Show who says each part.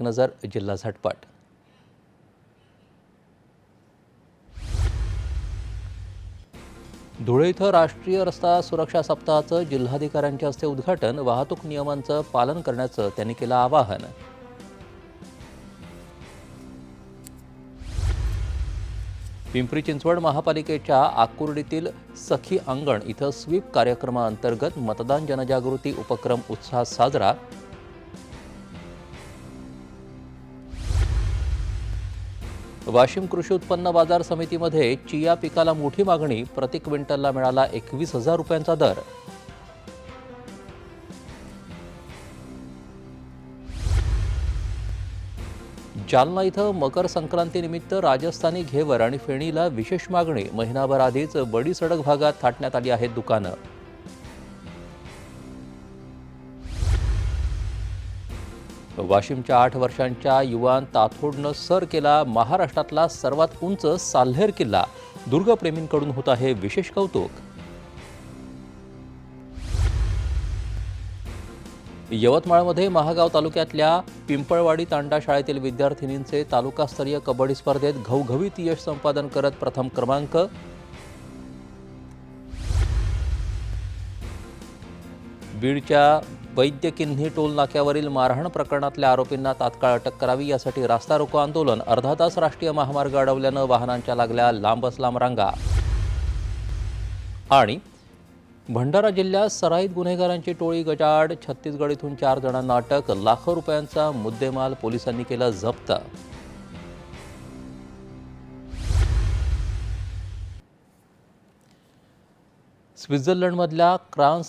Speaker 1: नजर जिल्हा झटपट. धुळे इथं राष्ट्रीय रस्ता सुरक्षा सप्ताहाचं जिल्हाधिकाऱ्यांच्या हस्ते उद्घाटन वाहतूक नियमांचं पालन करण्याचं त्यांनी केलं आवाहन. पिंपरी चिंचवड महापालिकेच्या आकुर्डीतील सखी अंगण इथं स्वीप कार्यक्रमाअंतर्गत मतदान जनजागृती उपक्रम उत्साहात साजरा. वाशिम कृषी उत्पन्न बाजार समितीमध्ये चिया पिकाला मोठी मागणी प्रति क्विंटलला मिळाला एकवीस हजार रुपयांचा दर. जालना इथं मकर संक्रांतीनिमित्त राजस्थानी घेवर आणि फेणीला विशेष मागणी. महिनाभर आधीच बडी सडक भागात थाटण्यात आली आहेत दुकानं. वाशिमच्या आठ वर्षांच्या युवान ताथोडनं सर केला महाराष्ट्रातला सर्वात उंच साल्हेर किल्ला. दुर्गप्रेमींकडून होत आहे विशेष कौतुक. यवतमाळमध्ये महागाव तालुक्यातल्या पिंपळवाडी तांडा शाळेतील विद्यार्थिनींचे तालुकास्तरीय कबड्डी स्पर्धेत घवघवीत यश संपादन करत प्रथम क्रमांक. बीडच्या वैद्यकिन्ही टोल नाक्यावरील मारहाण प्रकरणातल्या आरोपींना तात्काळ अटक करावी यासाठी रास्ता रोको आंदोलन अर्धा तास राष्ट्रीय महामार्ग अडवल्यानं वाहनांच्या लागल्या लांबच लांब रांगा. आणि भंडारा जिल्ह्यात सराईत गुन्हेगारांची टोळी गजाआड छत्तीसगड इथून चार जणांना अटक लाखो रुपयांचा मुद्देमाल पोलिसांनी केला जप्त. स्वित्झर्लंडमधल्या क्रान्स